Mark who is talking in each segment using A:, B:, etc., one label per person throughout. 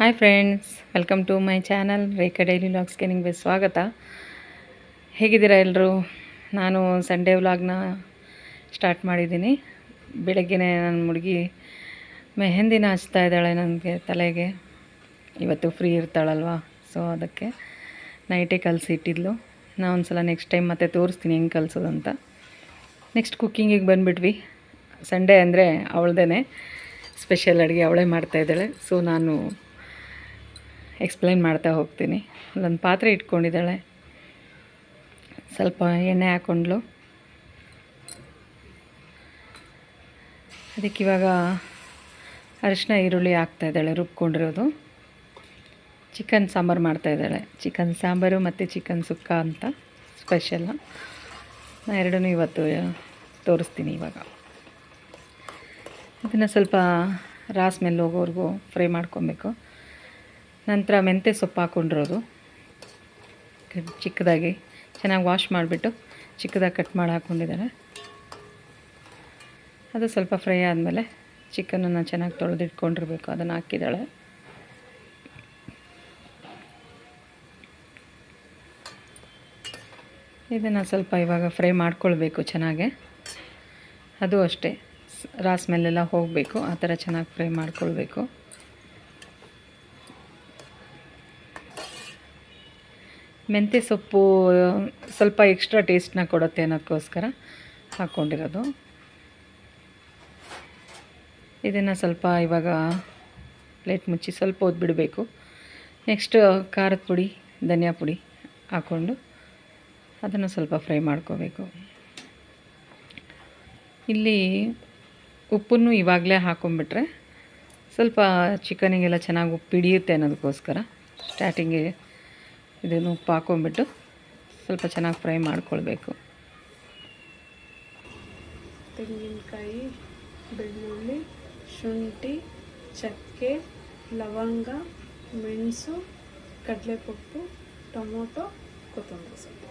A: Hi friends welcome to my channel Rekha daily ವ್ಲಾಗ್ಸ್ಗೆ ನಿಮಗೆ ಸ್ವಾಗತ. ಹೇಗಿದ್ದೀರಾ ಎಲ್ಲರೂ ನಾನು ಸಂಡೇ ವ್ಲಾಗ್ನ ಸ್ಟಾರ್ಟ್ ಮಾಡಿದ್ದೀನಿ. ಬೆಳಗ್ಗೆನೇ ನನ್ನ ಹುಡುಗಿ ಮೆಹಂದಿನ ಹಚ್ತಾ ಇದ್ದಾಳೆ ನನಗೆ ತಲೆಗೆ. ಇವತ್ತು ಫ್ರೀ ಇರ್ತಾಳಲ್ವ? ಸೊ ಅದಕ್ಕೆ ನೈಟೇ ಕಲಸಿ ಇಟ್ಟಿದ್ಲು. ನಾನು ಒಂದು ಸಲ ನೆಕ್ಸ್ಟ್ ಟೈಮ್ ಮತ್ತೆ ತೋರಿಸ್ತೀನಿ ಹೆಂಗೆ ಕಲಿಸೋದಂತ ನೆಕ್ಸ್ಟ್ ಕುಕ್ಕಿಂಗಿಗೆ ಬಂದುಬಿಟ್ವಿ. ಸಂಡೇ ಅಂದರೆ ಅವಳದೇ ಸ್ಪೆಷಲ್ ಅಡುಗೆ ಅವಳೇ ಮಾಡ್ತಾಯಿದ್ದಾಳೆ ಸೊ ನಾನು ಎಕ್ಸ್ಪ್ಲೈನ್ ಮಾಡ್ತಾ ಹೋಗ್ತೀನಿ. ಅಲ್ಲೊಂದು ಪಾತ್ರೆ ಇಟ್ಕೊಂಡಿದ್ದಾಳೆ. ಸ್ವಲ್ಪ ಎಣ್ಣೆ ಹಾಕ್ಕೊಂಡ್ಲು ಅದಕ್ಕೆ ಇವಾಗ ಅರಿಶಿನ, ಈರುಳ್ಳಿ ಹಾಕ್ತಾಯಿದ್ದಾಳೆ ರುಬ್ಕೊಂಡಿರೋದು. ಚಿಕನ್ ಸಾಂಬಾರು ಮಾಡ್ತಾಯಿದ್ದಾಳೆ ಚಿಕನ್ ಸಾಂಬಾರು ಮತ್ತು ಚಿಕನ್ ಸುಕ್ಕ ಅಂತ ಸ್ಪೆಷಲ್ ನಾ ಎರಡೂ ಇವತ್ತು ತೋರಿಸ್ತೀನಿ ಇವಾಗ. ಇದನ್ನು ಸ್ವಲ್ಪ ರಾಸ್ ಮೇಲೆ ಹೋಗೋವರೆಗೂ ಫ್ರೈ ಮಾಡ್ಕೊಬೇಕು. ನಂತರ ಮೆಂತ್ಯ ಸೊಪ್ಪು ಹಾಕ್ಕೊಂಡಿರೋದು ಚಿಕ್ಕದಾಗಿ, ಚೆನ್ನಾಗಿ ವಾಶ್ ಮಾಡಿಬಿಟ್ಟು ಚಿಕ್ಕದಾಗಿ ಕಟ್ ಮಾಡಿ ಹಾಕ್ಕೊಂಡಿದ್ದಾರೆ ಅದು ಸ್ವಲ್ಪ ಫ್ರೈ ಆದಮೇಲೆ ಚಿಕನನ್ನು ಚೆನ್ನಾಗಿ ತೊಳೆದಿಟ್ಕೊಂಡಿರ್ಬೇಕು, ಅದನ್ನು ಹಾಕಿದ್ದಾಳೆ. ಇದನ್ನು ಸ್ವಲ್ಪ ಇವಾಗ ಫ್ರೈ ಮಾಡ್ಕೊಳ್ಬೇಕು ಚೆನ್ನಾಗೆ. ಅದು ಅಷ್ಟೇ. ರಾ ಸ್ಮೆಲ್ಲೆಲ್ಲ ಹೋಗಬೇಕು, ಆ ಥರ ಚೆನ್ನಾಗಿ ಫ್ರೈ ಮಾಡ್ಕೊಳ್ಬೇಕು. ಮೆಂತ್ಯ ಸೊಪ್ಪು, ಸ್ವಲ್ಪ ಎಕ್ಸ್ಟ್ರಾ ಟೇಸ್ಟ್ನ ಕೊಡುತ್ತೆ ಅನ್ನೋದಕ್ಕೋಸ್ಕರ ಹಾಕ್ಕೊಂಡಿರೋದು ಇದನ್ನು ಸ್ವಲ್ಪ ಇವಾಗ ಪ್ಲೇಟ್ ಮುಚ್ಚಿ ಸ್ವಲ್ಪ ಬಿಡಬೇಕು ನೆಕ್ಸ್ಟ್ ಖಾರದ ಪುಡಿ, ಧನಿಯಾ ಪುಡಿ ಹಾಕ್ಕೊಂಡು ಅದನ್ನು ಸ್ವಲ್ಪ ಫ್ರೈ ಮಾಡ್ಕೋಬೇಕು. ಇಲ್ಲಿ ಉಪ್ಪನ್ನು ಇವಾಗಲೇ ಹಾಕೊಂಡ್ಬಿಟ್ರೆ ಸ್ವಲ್ಪ ಚಿಕನಿಗೆಲ್ಲ ಚೆನ್ನಾಗಿ ಉಪ್ಪು ಹಿಡಿಯುತ್ತೆ ಅನ್ನೋದಕ್ಕೋಸ್ಕರ ಸ್ಟಾರ್ಟಿಂಗಿಗೆ ಇದನ್ನು ಉಪ್ಪು ಹಾಕೊಂಡ್ಬಿಟ್ಟು ಸ್ವಲ್ಪ ಚೆನ್ನಾಗಿ ಫ್ರೈ ಮಾಡ್ಕೊಳ್ಬೇಕು.
B: ತೆಂಗಿನಕಾಯಿ ಬೆಳ್ಳುಳ್ಳಿ ಶುಂಠಿ ಚಕ್ಕೆ ಲವಂಗ ಮೆಣಸು ಕಡಲೆಪಪ್ಪು ಟೊಮೊಟೊ ಕೊತ್ತಂಬರಿ ಸೊಪ್ಪು.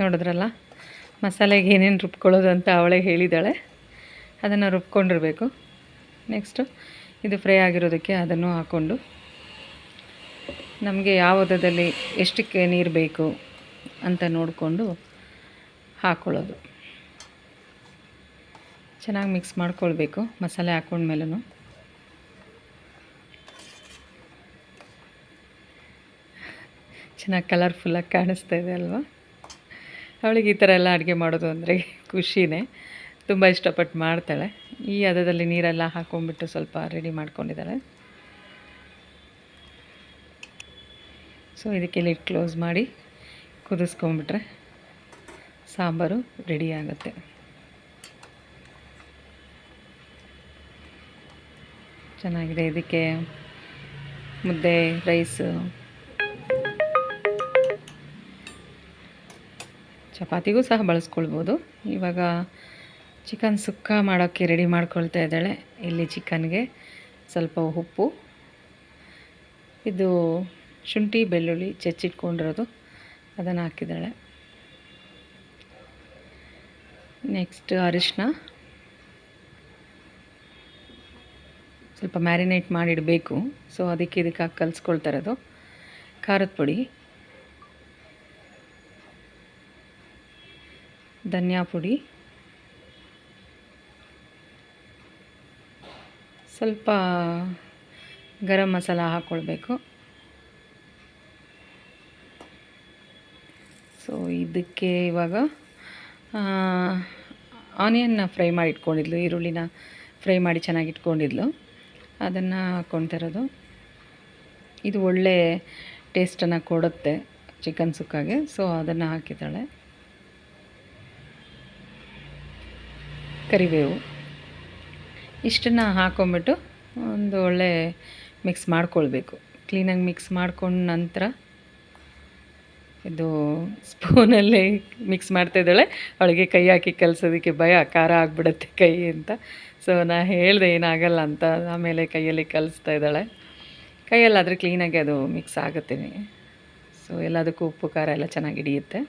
A: ನೋಡಿದ್ರಲ್ಲ? ಮಸಾಲೆಗೆ ಏನೇನು ರುಬ್ಕೊಳ್ಳೋದು ಅಂತ ಅವಳೇ ಹೇಳಿದ್ದಾಳೆ. ಅದನ್ನು ರುಬ್ಕೊಂಡಿರಬೇಕು. ನೆಕ್ಸ್ಟು ಇದು ಫ್ರೈ ಆಗಿರೋದಕ್ಕೆ ಅದನ್ನು ಹಾಕ್ಕೊಂಡು ನಮಗೆ ಯಾವ ಹದದಲ್ಲಿ ಎಷ್ಟಕ್ಕೆ ನೀರು ಬೇಕು ಅಂತ ನೋಡಿಕೊಂಡು ಹಾಕ್ಕೊಳ್ಳೋದು ಚೆನ್ನಾಗಿ ಮಿಕ್ಸ್ ಮಾಡ್ಕೊಳ್ಬೇಕು, ಮಸಾಲೆ ಹಾಕ್ಕೊಂಡ್ಮೇಲೂ ಚೆನ್ನಾಗಿ ಕಲರ್ಫುಲ್ಲಾಗಿ ಕಾಣಿಸ್ತಾ ಇದೆ ಅಲ್ವಾ? ಅವಳಿಗೆ ಈ ಥರ ಎಲ್ಲ ಅಡುಗೆ ಮಾಡೋದು ಅಂದರೆ ಖುಷಿನೇ. ತುಂಬ ಇಷ್ಟಪಟ್ಟು ಮಾಡ್ತಾಳೆ. ಈ ಹದದಲ್ಲಿ ನೀರೆಲ್ಲ ಹಾಕ್ಕೊಂಡ್ಬಿಟ್ಟು ಸ್ವಲ್ಪ ರೆಡಿ ಮಾಡ್ಕೊಂಡಿದ್ದಾಳೆ. ಸೊ ಇದಕ್ಕೆ ಲಿಡ್ ಕ್ಲೋಸ್ ಮಾಡಿ ಕುದಿಸ್ಕೊಂಬಿಟ್ರೆ ಸಾಂಬಾರು ರೆಡಿ ಆಗುತ್ತೆ. ಚೆನ್ನಾಗಿದೆ. ಇದಕ್ಕೆ ಮುದ್ದೆ ರೈಸು ಚಪಾತಿಗೂ ಸಹ ಬಳಸ್ಕೊಳ್ಬೋದು. ಇವಾಗ ಚಿಕನ್ ಸುಕ್ಕ ಮಾಡೋಕ್ಕೆ ರೆಡಿ ಮಾಡ್ಕೊಳ್ತಾ ಇದ್ದಾಳೆ. ಇಲ್ಲಿ ಚಿಕನ್ಗೆ ಸ್ವಲ್ಪ ಉಪ್ಪು. ಇದು ಶುಂಠಿ, ಬೆಳ್ಳುಳ್ಳಿ ಚಚ್ಚಿಟ್ಕೊಂಡಿರೋದು. ಅದನ್ನು ಹಾಕಿದ್ದಾಳೆ. ನೆಕ್ಸ್ಟ್ ಅರಿಶಿನ ಸ್ವಲ್ಪ ಮ್ಯಾರಿನೇಟ್ ಮಾಡಿಡಬೇಕು. ಸೊ ಅದಕ್ಕೆ ಇದಕ್ಕೆ ಹಾಕಿ ಕಲಿಸ್ಕೊಳ್ತಾ ಇರೋದು. ಖಾರದ ಪುಡಿ. ಧನಿಯಾ ಪುಡಿ. ಸ್ವಲ್ಪ ಗರಂ ಮಸಾಲ ಹಾಕ್ಕೊಳ್ಬೇಕು ಸೊ ಇದಕ್ಕೆ ಇವಾಗ ಆನಿಯನ್ನ ಫ್ರೈ ಮಾಡಿ ಇಟ್ಕೊಂಡಿದ್ಲು, ಈರುಳ್ಳಿನ ಫ್ರೈ ಮಾಡಿ ಚೆನ್ನಾಗಿ ಇಟ್ಕೊಂಡಿದ್ಲು. ಅದನ್ನು ಹಾಕ್ಕೊತಿರೋದು ಇದು ಒಳ್ಳೆ ಟೇಸ್ಟನ್ನು ಕೊಡುತ್ತೆ ಚಿಕನ್ ಸುಕ್ಕಾಗೆ, ಸೊ ಅದನ್ನು ಹಾಕಿದ್ದಾಳೆ. ಕರಿಬೇವು. ಇಷ್ಟನ್ನು ಹಾಕೊಂಬಿಟ್ಟು ಒಂದು ಒಳ್ಳೆ ಮಿಕ್ಸ್ ಮಾಡ್ಕೊಳ್ಬೇಕು. ಕ್ಲೀನಾಗಿ ಮಿಕ್ಸ್ ಮಾಡ್ಕೊಂಡ ನಂತರ ಇದು ಸ್ಪೂನಲ್ಲಿ ಮಿಕ್ಸ್ ಮಾಡ್ತಾ ಇದ್ದಾಳೆ. ಅವಳಿಗೆ ಕೈ ಹಾಕಿ ಕಲಸೋದಕ್ಕೆ ಭಯ, ಖಾರ ಆಗಿಬಿಡುತ್ತೆ ಕೈ ಅಂತ. ಸೊ ನಾ ಹೇಳಿದೆ ಏನಾಗಲ್ಲ ಅಂತ. ಆಮೇಲೆ ಕೈಯಲ್ಲಿ ಕಲಿಸ್ತಾ ಇದ್ದಾಳೆ. ಕೈಯಲ್ಲಾದರೆ ಕ್ಲೀನಾಗಿ ಅದು ಮಿಕ್ಸ್ ಆಗುತ್ತೆ. ಸೊ ಎಲ್ಲದಕ್ಕೂ ಉಪ್ಪು, ಖಾರ ಎಲ್ಲ ಚೆನ್ನಾಗಿ ಹಿಡಿಯುತ್ತೆ.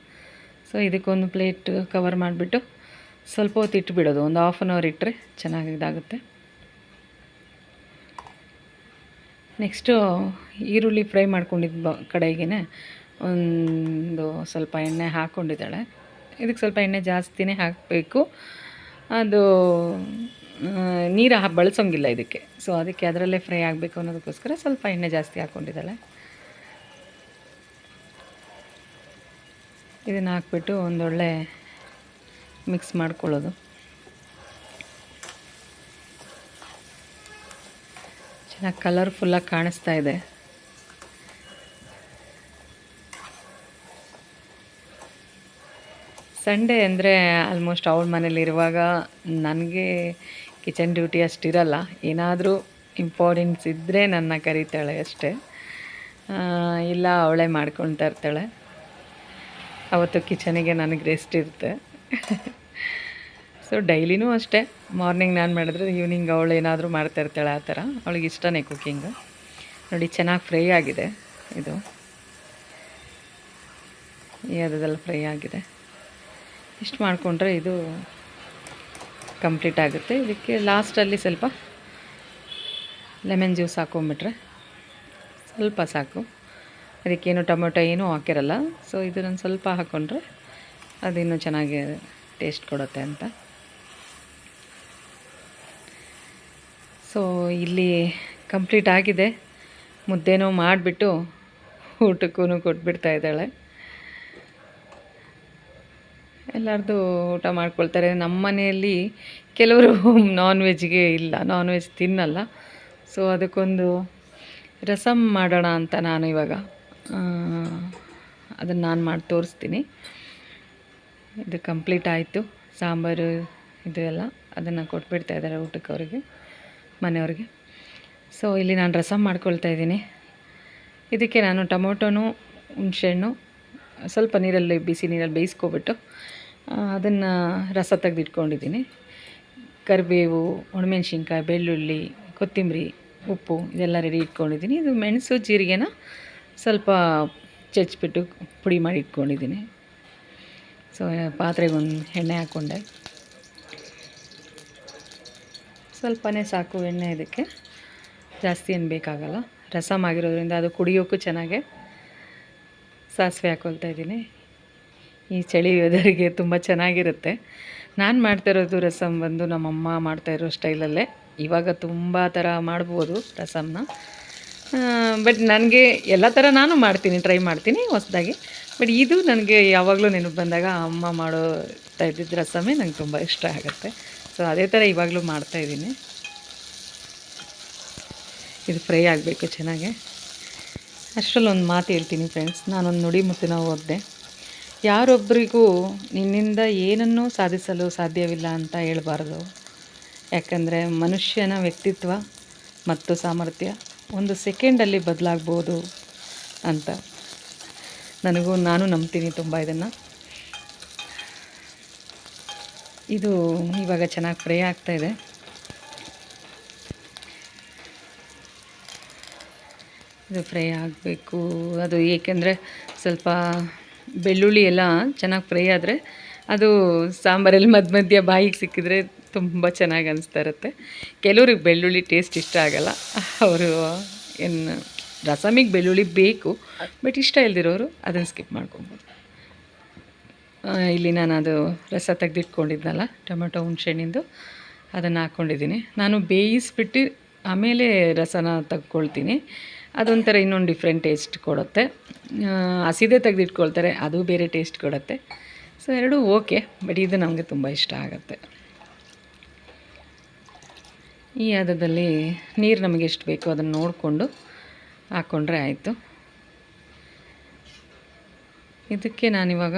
A: ಸೊ ಇದಕ್ಕೊಂದು ಪ್ಲೇಟ್ ಕವರ್ ಮಾಡಿಬಿಟ್ಟು ಸ್ವಲ್ಪ ಹೊತ್ತು ಇಟ್ಬಿಡೋದು. ಒಂದು ಹಾಫ್ ಅನ್ ಅವರ್ ಇಟ್ಟರೆ ಚೆನ್ನಾಗಿ ಇದಾಗುತ್ತೆ. ನೆಕ್ಸ್ಟು ಈರುಳ್ಳಿ ಫ್ರೈ ಮಾಡ್ಕೊಂಡಿದ್ದು ಬ ಕಡೆಗೇ ಒಂದು ಸ್ವಲ್ಪ ಎಣ್ಣೆ ಹಾಕ್ಕೊಂಡಿದ್ದಾಳೆ ಇದಕ್ಕೆ ಸ್ವಲ್ಪ ಎಣ್ಣೆ ಜಾಸ್ತಿನೇ ಹಾಕಬೇಕು. ಅದು ನೀರು ಬಳಸೋಂಗಿಲ್ಲ ಇದಕ್ಕೆ. ಸೊ ಅದಕ್ಕೆ ಅದರಲ್ಲೇ ಫ್ರೈ ಆಗಬೇಕು ಅನ್ನೋದಕ್ಕೋಸ್ಕರ ಸ್ವಲ್ಪ ಎಣ್ಣೆ ಜಾಸ್ತಿ ಹಾಕ್ಕೊಂಡಿದ್ದಾಳೆ ಇದನ್ನು ಹಾಕ್ಬಿಟ್ಟು ಒಂದೊಳ್ಳೆ ಮಿಕ್ಸ್ ಮಾಡ್ಕೊಳ್ಳೋದು. ಚೆನ್ನಾಗಿ ಕಲರ್ಫುಲ್ಲಾಗಿ ಕಾಣಿಸ್ತಾ ಇದೆ. ಸಂಡೇ ಅಂದರೆ ಆಲ್ಮೋಸ್ಟ್ ಅವಳ ಮನೇಲಿರುವಾಗ ನನಗೆ ಕಿಚನ್ ಡ್ಯೂಟಿ ಅಷ್ಟಿರಲ್ಲ. ಏನಾದರೂ ಇಂಪಾರ್ಟೆನ್ಸ್ ಇದ್ದರೆ ನನ್ನ ಕರೀತಾಳೆ ಅಷ್ಟೇ. ಇಲ್ಲ, ಅವಳೇ ಮಾಡ್ಕೊಳ್ತಾ ಇರ್ತಾಳೆ. ಅವತ್ತು ಕಿಚನಿಗೆ ನನಗೆ ರೆಸ್ಟ್ ಇರುತ್ತೆ. ಸೊ ಡೈಲಿನೂ ಅಷ್ಟೇ. ಮಾರ್ನಿಂಗ್ ನಾನು ಮಾಡಿದ್ರೆ ಈವ್ನಿಂಗ್ ಅವಳು ಏನಾದರೂ ಮಾಡ್ತಾ ಇರ್ತಾಳೆ ಆ ಥರ. ಅವಳಿಗೆ ಇಷ್ಟನೇ ಕುಕ್ಕಿಂಗು ನೋಡಿ, ಚೆನ್ನಾಗಿ ಫ್ರೈ ಆಗಿದೆ ಇದು. ಈ ಅದರಲ್ಲಿ ಫ್ರೈ ಆಗಿದೆ? ಇಷ್ಟು ಮಾಡಿಕೊಂಡ್ರೆ ಇದು ಕಂಪ್ಲೀಟ್ ಆಗುತ್ತೆ. ಇದಕ್ಕೆ ಲಾಸ್ಟಲ್ಲಿ ಸ್ವಲ್ಪ ಲೆಮನ್ ಜ್ಯೂಸ್ ಹಾಕೊಂಬಿಟ್ರೆ ಸ್ವಲ್ಪ ಸಾಕು. ಅದಕ್ಕೇನು ಟೊಮೊಟೊ ಏನೂ ಹಾಕಿರಲ್ಲ. ಸೊ ಇದನ್ನು ಸ್ವಲ್ಪ ಹಾಕ್ಕೊಂಡ್ರೆ ಅದಿನ್ನು ಚೆನ್ನಾಗಿ ಟೇಸ್ಟ್ ಕೊಡುತ್ತೆ ಅಂತ. ಸೊ ಇಲ್ಲಿ ಕಂಪ್ಲೀಟ್ ಆಗಿದೆ. ಮುದ್ದೆನೂ ಮಾಡಿಬಿಟ್ಟು ಊಟಕ್ಕೂ ಕೊಟ್ಬಿಡ್ತಾ ಇದ್ದಾಳೆ. ಎಲ್ಲರದು ಊಟ ಮಾಡ್ಕೊಳ್ತಾರೆ. ನಮ್ಮ ಮನೆಯಲ್ಲಿ ಕೆಲವರು ನಾನ್ ವೆಜ್ಗೆ ಇಲ್ಲ. ನಾನ್ ವೆಜ್ ತಿನ್ನಲ್ಲ. ಸೊ ಅದಕ್ಕೊಂದು ರಸಮ್ ಮಾಡೋಣ ಅಂತ ನಾನು ಇವಾಗ ಅದನ್ನು ನಾನು ಮಾಡಿ ತೋರಿಸ್ತೀನಿ. ಇದು ಕಂಪ್ಲೀಟ್ ಆಯಿತು. ಸಾಂಬಾರು, ಇದು ಎಲ್ಲ ಅದನ್ನು ಕೊಟ್ಬಿಡ್ತಾ ಇದ್ದಾರೆ ಊಟಕ್ಕೆ ಅವರಿಗೆ, ಮನೆಯವ್ರಿಗೆ. ಸೊ ಇಲ್ಲಿ ನಾನು ರಸಮ್ ಮಾಡ್ಕೊಳ್ತಾ ಇದ್ದೀನಿ. ಇದಕ್ಕೆ ನಾನು ಟೊಮೊಟೊನು, ಹುಣಸೆಹಣ್ಣು, ಸ್ವಲ್ಪ ನೀರಲ್ಲಿ ಬಿಸಿ ನೀರಲ್ಲಿ ಬೇಯಿಸ್ಕೊಬಿಟ್ಟು ಅದನ್ನು ರಸ ತೆಗೆದಿಟ್ಕೊಂಡಿದ್ದೀನಿ. ಕರಿಬೇವು, ಒಣಮೆಣ್ಸಿನ್ಕಾಯಿ, ಬೆಳ್ಳುಳ್ಳಿ, ಕೊತ್ತಂಬರಿ, ಉಪ್ಪು ಇದೆಲ್ಲ ರೆಡಿ ಇಟ್ಕೊಂಡಿದ್ದೀನಿ. ಇದು ಮೆಣಸು, ಜೀರಿಗೆನ ಸ್ವಲ್ಪ ಚಚ್ಚಿಬಿಟ್ಟು ಪುಡಿ ಮಾಡಿ ಇಟ್ಕೊಂಡಿದ್ದೀನಿ. ಸೊ ಪಾತ್ರೆಗೊಂದು ಎಣ್ಣೆ ಹಾಕ್ಕೊಂಡೆ ಸ್ವಲ್ಪನೇ ಸಾಕು ಎಣ್ಣೆ ಇದಕ್ಕೆ. ಜಾಸ್ತಿ ಏನು ಬೇಕಾಗಲ್ಲ. ರಸಮ್ ಆಗಿರೋದ್ರಿಂದ ಅದು ಕುಡಿಯೋಕ್ಕೂ ಚೆನ್ನಾಗೆ ಸಾಸಿವೆ ಹಾಕ್ಕೊಳ್ತಾ ಇದ್ದೀನಿ. ಈ ಚಳಿ ವೆದರಿಗೆ ತುಂಬ ಚೆನ್ನಾಗಿರುತ್ತೆ. ನಾನು ಮಾಡ್ತಾ ಇರೋದು ರಸಮ್ ಬಂದು ನಮ್ಮಮ್ಮ ಮಾಡ್ತಾ ಇರೋ ಸ್ಟೈಲಲ್ಲೇ. ಇವಾಗ ತುಂಬ ಥರ ಮಾಡ್ಬೋದು ರಸಮ್ನ ಬಟ್ ನನಗೆ ಎಲ್ಲ ಥರ ನಾನು ಮಾಡ್ತೀನಿ ಟ್ರೈ ಮಾಡ್ತೀನಿ ಹೊಸದಾಗಿ. ಬಟ್ ಇದು ನನಗೆ ಯಾವಾಗಲೂ ನೆನಪು ಬಂದಾಗ ಅಮ್ಮ ಮಾಡೋ ಇದ್ದಿದ್ದ ರಸಮೇ ನಂಗೆ ತುಂಬ ಇಷ್ಟ ಆಗುತ್ತೆ. ಸೊ ಅದೇ ಥರ ಇವಾಗಲೂ ಮಾಡ್ತಾಯಿದ್ದೀನಿ ಇದು ಫ್ರೈ ಆಗಬೇಕು ಚೆನ್ನಾಗೆ. ಅಷ್ಟರಲ್ಲಿ ಒಂದು ಮಾತು ಹೇಳ್ತೀನಿ ಫ್ರೆಂಡ್ಸ್ ನಾನೊಂದು ನುಡಿ ಮುತ್ತಿನ ಓದಿದೆ. ಯಾರೊಬ್ಬರಿಗೂ ನಿನ್ನಿಂದ ಏನನ್ನೂ ಸಾಧಿಸಲು ಸಾಧ್ಯವಿಲ್ಲ ಅಂತ ಹೇಳಬಾರ್ದು. ಯಾಕಂದರೆ ಮನುಷ್ಯನ ವ್ಯಕ್ತಿತ್ವ ಮತ್ತು ಸಾಮರ್ಥ್ಯ ಒಂದು ಸೆಕೆಂಡಲ್ಲಿ ಬದಲಾಗ್ಬೋದು ಅಂತ. ನನಗೂ ನಾನು ನಂಬ್ತೀನಿ ತುಂಬ ಇದನ್ನು. ಇದು ಇವಾಗ ಚೆನ್ನಾಗಿ ಫ್ರೈ ಇದೆ. ಇದು ಫ್ರೈ ಆಗಬೇಕು. ಅದು ಏಕೆಂದರೆ ಸ್ವಲ್ಪ ಬೆಳ್ಳುಳ್ಳಿ ಎಲ್ಲ ಚೆನ್ನಾಗಿ ಫ್ರೈ ಆದರೆ ಅದು ಸಾಂಬಾರಲ್ಲಿ ಮಧ್ಯ ಮಧ್ಯ ಬಾಯಿಗೆ ಸಿಕ್ಕಿದ್ರೆ ತುಂಬ ಚೆನ್ನಾಗಿ ಅನಿಸ್ತಾ ಇರುತ್ತೆ. ಕೆಲವ್ರಿಗೆ ಬೆಳ್ಳುಳ್ಳಿ ಟೇಸ್ಟ್ ಇಷ್ಟ ಆಗಲ್ಲ. ಅವರು ಏನು ರಸಮಿಗೆ ಬೆಳ್ಳುಳ್ಳಿ ಬೇಕು ಬಟ್ ಇಷ್ಟ ಇಲ್ದಿರೋರು ಅದನ್ನು ಸ್ಕಿಪ್ ಮಾಡ್ಕೊಬೋದು. ಇಲ್ಲಿ ನಾನು ಅದು ರಸ ತೆಗೆದಿಟ್ಕೊಂಡಿದ್ನಲ್ಲ, ಟೊಮೆಟೊ ಹುಣ್ಸೆಹಣ್ಣಿಂದು ಅದನ್ನು ಹಾಕ್ಕೊಂಡಿದ್ದೀನಿ ನಾನು ಬೇಯಿಸ್ಬಿಟ್ಟು ಆಮೇಲೆ ರಸನ ತೆಗ್ಕೊಳ್ತೀನಿ. ಅದೊಂಥರ ಇನ್ನೊಂದು ಡಿಫ್ರೆಂಟ್ ಟೇಸ್ಟ್ ಕೊಡುತ್ತೆ. ಹಸಿದೇ ತೆಗೆದಿಟ್ಕೊಳ್ತಾರೆ, ಅದು ಬೇರೆ ಟೇಸ್ಟ್ ಕೊಡುತ್ತೆ. ಸೊ ಎರಡೂ ಓಕೆ ಬಟ್ ಇದು ನಮಗೆ ತುಂಬ ಇಷ್ಟ ಆಗುತ್ತೆ. ಈ ಹದದಲ್ಲಿ ನೀರು ನಮಗೆ ಎಷ್ಟು ಬೇಕೋ ಅದನ್ನು ನೋಡಿಕೊಂಡು ಹಾಕ್ಕೊಂಡ್ರೆ ಆಯಿತು. ಇದಕ್ಕೆ ನಾನಿವಾಗ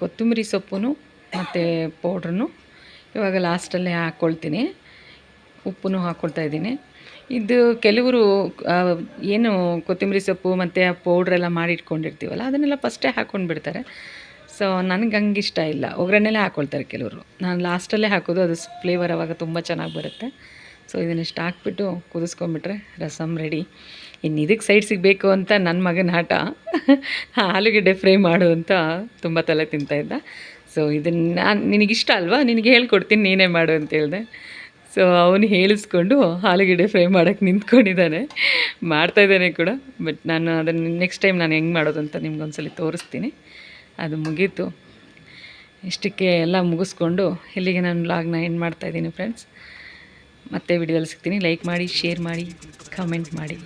A: ಕೊತ್ತಂಬರಿ ಸೊಪ್ಪು ಮತ್ತು ಪೌಡ್ರನ್ನು ಇವಾಗ ಲಾಸ್ಟಲ್ಲೇ ಹಾಕ್ಕೊಳ್ತೀನಿ ಉಪ್ಪು ಹಾಕ್ಕೊಳ್ತಾ ಇದ್ದೀನಿ. ಇದು ಕೆಲವರು ಏನು ಕೊತ್ತಂಬರಿ ಸೊಪ್ಪು ಮತ್ತು ಪೌಡ್ರೆಲ್ಲ ಮಾಡಿ ಇಟ್ಕೊಂಡಿರ್ತೀವಲ್ಲ, ಅದನ್ನೆಲ್ಲ ಫಸ್ಟೇ ಹಾಕ್ಕೊಂಡು ಬಿಡ್ತಾರೆ. ಸೊ ನನಗೆ ಹಂಗೆ ಇಷ್ಟ ಇಲ್ಲ. ಒಗ್ಗರಣೆಲೇ ಹಾಕ್ಕೊಳ್ತಾರೆ ಕೆಲವರು. ನಾನು ಲಾಸ್ಟಲ್ಲೇ ಹಾಕೋದು, ಅದು ಫ್ಲೇವರ್ ಅವಾಗ ತುಂಬ ಚೆನ್ನಾಗಿ ಬರುತ್ತೆ. ಸೊ ಇದನ್ನಿಷ್ಟು ಹಾಕ್ಬಿಟ್ಟು ಕುದಿಸ್ಕೊಂಬಿಟ್ರೆ ರಸಮ್ ರೆಡಿ ಇನ್ನು ಇದಕ್ಕೆ ಸೈಡ್ ಸಿಗಬೇಕು ಅಂತ ನನ್ನ ಮಗನ ಆಟ ಆಲೂಗೆಡ್ಡೆ ಫ್ರೈ ಮಾಡು ಅಂತ ತುಂಬ ತಲೆ ತಿಂತಾಯಿದ್ದ ಸೊ ಇದನ್ನು ನಾನು ನಿನಗಿಷ್ಟ ಅಲ್ವಾ? ನಿನಗೆ ಹೇಳ್ಕೊಡ್ತೀನಿ, ನೀನೇ ಮಾಡು ಅಂತ ಹೇಳಿದೆ. ಸೊ ಅವನು ಹೇಳಿಸ್ಕೊಂಡು ಆಲೂಗೆಡ್ಡೆ ಫ್ರೈ ಮಾಡೋಕ್ಕೆ ನಿಂತ್ಕೊಂಡಿದ್ದಾನೆ. ಮಾಡ್ತಾಯಿದ್ದಾನೆ ಕೂಡ ಬಟ್ ನಾನು ಅದನ್ನು ನೆಕ್ಸ್ಟ್ ಟೈಮ್ ನಾನು ಹೆಂಗೆ ಮಾಡೋದು ಅಂತ ನಿಮ್ಗೊಂದ್ಸಲಿ ತೋರಿಸ್ತೀನಿ. ಅದು ಮುಗೀತು. ಇಷ್ಟಕ್ಕೆ ಎಲ್ಲ ಮುಗಿಸ್ಕೊಂಡು ಇಲ್ಲಿಗೆ ನಾನು ಲಾಗ್ನ ಎಂಡ್ ಮಾಡ್ತಾಯಿದ್ದೀನಿ ಫ್ರೆಂಡ್ಸ್ ಮತ್ತೆ ವಿಡಿಯೋದಲ್ಲಿ ಸಿಗ್ತೀನಿ. ಲೈಕ್ ಮಾಡಿ ಶೇರ್ ಮಾಡಿ ಕಮೆಂಟ್ ಮಾಡಿ.